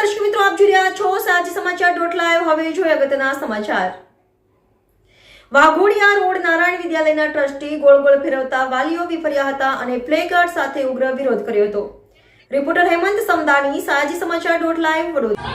દર્શક મિત્રો, આપ જોઈ રહ્યા છો સાજી સમાચાર ડોટ લાઈવ. હવે જોઈએ અગત્યના સમાચાર. વાઘોડિયા રોડ નારાયણ વિદ્યાલયના ટ્રસ્ટી ગોળ ગોળ ફેરવતા વાલીઓ વિફર્યા હતા અને પ્લેકાર્ડ સાથે ઉગ્ર વિરોધ કર્યો હતો. રિપોર્ટર હેમંત સમદાની સાજી સમાચાર ડોટ લાઈવ વડોદરા.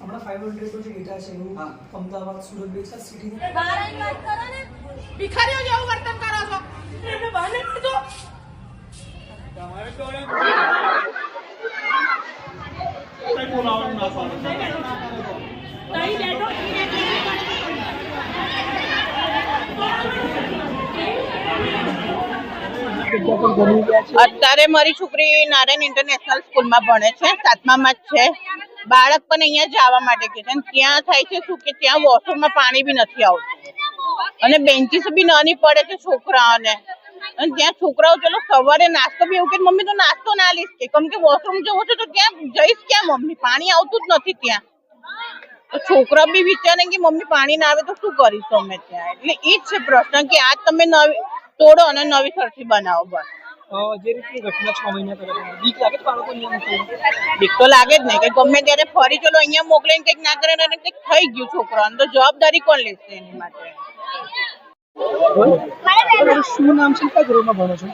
હમણાં ફાઈવ હંડ્રેડ નો જે ડેટા છે એવું અમદાવાદ સુરત બે ચાર સિટીની ભિખારીઓ જેવું વર્તન કરો છો. એમને બહાર નહીં પડતો નહીં બેઠો જગ્યા પર બની ગયા છે અત્યારે મારી છોકરી નારાયણ ઇન્ટરનેશનલ સ્કૂલમાં ભણે છે, સાતમામાં જ છે. બાળક પણ અહીંયા જવા માટે કે છે. ત્યાં થાય છે શું કે ત્યાં વોશરૂમમાં પાણી બી નથી આવતું. અને બેન્ચીસ બી નાની પડે છે છોકરાઓને. અને ત્યાં છોકરાઓ ચલો સવારે નાસ્તો બી એવું કે, મમ્મી, તો નાસ્તો ના લઈશ કે કેમ કે વોશરૂમ જવું છે તો ત્યાં જઈશ ક્યાં મમ્મી? પાણી આવતું જ નથી ત્યાં. છોકરા બી વિચારે કે મમ્મી, પાણી ના આવે તો શું કરીશું અમે ત્યાં? એટલે એ જ છે પ્રશ્ન કે આજ તમે નવી તોડો અને નવી સરથી બનાવો બસ. જે રીતની ઘટના છ મહિના પહેલા બીક લાગે છે બાળકો બીક તો લાગે જ નહીં કે ગમે ત્યારે ફરી ચલો અહીંયા મોકલીને કંઈક ના કરે ને કંઈક થઈ ગયું છોકરાને તો જવાબદારી કોણ લેશે એની માટે? શું નામ છે? કયા ધોરણમાં ભણો છો?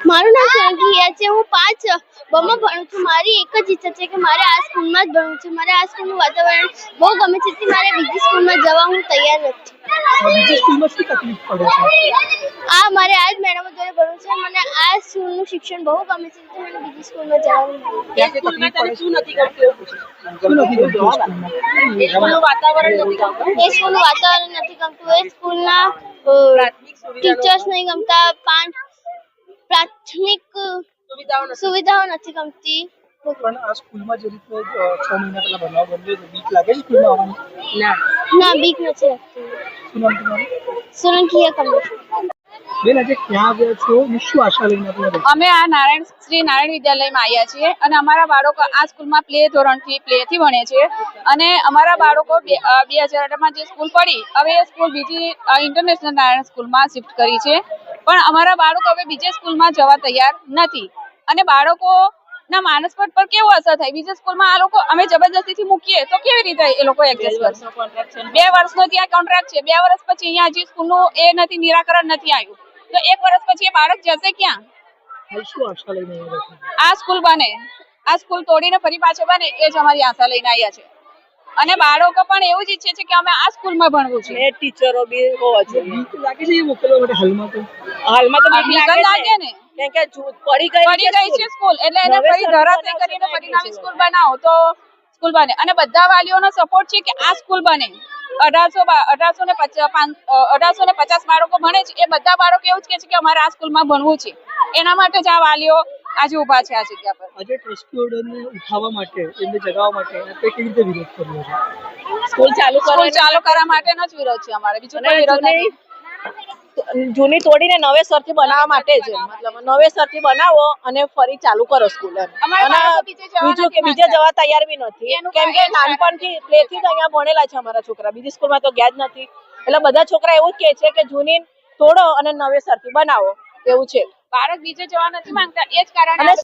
મારું નામ સોનકી છે હું પાંચ બમાં ભણું છું. મારી એક જ ઈચ્છા છે કે મારે આ સ્કૂલમાં જ ભણવું છે. મારે આ સ્કૂલનું વાતાવરણ બહુ ગમે છે તેથી મારે બીજી સ્કૂલમાં જવા હું તૈયાર નથી. બીજી સ્કૂલમાં શું તકલીફ પડે છે? આ મારે આ જ મેડમો દ્વારા ભણવું છે. મને આ સ્કૂલનું શિક્ષણ બહુ ગમે છે તેથી મને બીજી સ્કૂલમાં જવાનું એ સ્કૂલનું વાતાવરણ નથી ગમતું? એ સ્કૂલના ટીચર્સ નહીં ગમતા પાંચ પ્રાથમિક સુવિધાઓ નથી. ગમતી. પણ આ સ્કૂલમાં જે રીતે છ મહિના પહેલા બનાવ બન્યો છે બીક લાગે છે સ્કૂલમાં આવવાની? ના. બીક નથી લાગતી. શું નામ તમારું? સોનકી કમલેશ. બેન આજે ક્યાં આવ્યા છો અને શું આશા લઈને તમે અમે આ નારાયણ શ્રી નારાયણ વિદ્યાલયમાં આવ્યા છીએ અને અમારા બાળકો આ સ્કૂલમાં પ્લે ધોરણથી પ્લેથી ભણે છે. અને અમારા બાળકો બે બે હજાર અઢારમાં જે સ્કૂલ પડી હવે એ સ્કૂલ બીજી ઇન્ટરનેશનલ નારાયણ સ્કૂલમાં શિફ્ટ કરી છે. પણ અમારા બાળકો હવે બીજે સ્કૂલમાં જવા તૈયાર નથી. અને બાળકો ના માનસપટ પર કેવો અસર થાય? બીજી સ્કૂલમાં આ લોકો અમે જબરદસ્તીથી મૂકીએ તો કેવી રીતે એ લોકો એડજસ્ટ કરશે? બે વર્ષનો ત્યાં કોન્ટ્રાક્ટ છે. બે વર્ષ પછી અહીંયા હજી સ્કૂલનું એ નથી નિરાકરણ નથી આવ્યું. તો એક વર્ષ પછી એ બાળક જશે ક્યાં? આ સ્કૂલ બને. આ સ્કૂલ તોડીને ફરી પાછો બને. એ જ અમારી આશા લઈને આવ્યા છે. અને બાળકો પણ એવું જ ઈચ્છે છે કે અમે આ સ્કૂલમાં ભણવું છે. ટીચરો બી હોવા જોઈએ. લાગે છે એ મોકલવા માટે હાલમાં તો? હાલમાં તો બીક લાગે ને. કેમ કે પડી ગઈ પડી ગઈ છે સ્કૂલ. એટલે એને ફરી ધરાશય કરીને છે. સ્કૂલ બનાવો તો સ્કૂલ બને. અને બધા વાલીઓનો સપોર્ટ છે કે આ સ્કૂલ બને. અઢારસો અઢારસો ને પચાસ અઢારસો ને પચાસ બાળકો ભણે છે. એ બધા બાળકો એવું જ કે છે કે અમારે આ સ્કૂલમાં ભણવું છે. એના માટે જ આ વાલીઓ આજે ઊભા છે આ જગ્યા પર. આજે ટ્રસ્ટી ઓર્ડરને ઉઠાવવા માટે એમને જગાવવા માટે આપણે કેવી રીતે વિરોધ કર્યો છે? સ્કૂલ ચાલુ સ્કૂલ ચાલુ કરવા માટેનો જ વિરોધ છે અમારે. બીજો કોઈ વિરોધ નથી. જૂની તોડીને નવેસરથી બનાવવા માટે જ મતલબ નવેસરથી બનાવો અને ફરી ચાલુ કરો સ્કૂલ અને બીજે કે બીજે જવા તૈયાર બી નથી. કેમ કે નાનપણથી પ્લેથી જ અહીંયા ભણેલા છે અમારા છોકરા. બીજી સ્કૂલમાં તો ગયા જ નથી. એટલે બધા છોકરા એવું જ કહે છે કે જૂની તોડો અને નવેસરથી બનાવો. એવું છે. બાળક બીજે જવા નથી માંગતા. એ જ કારણે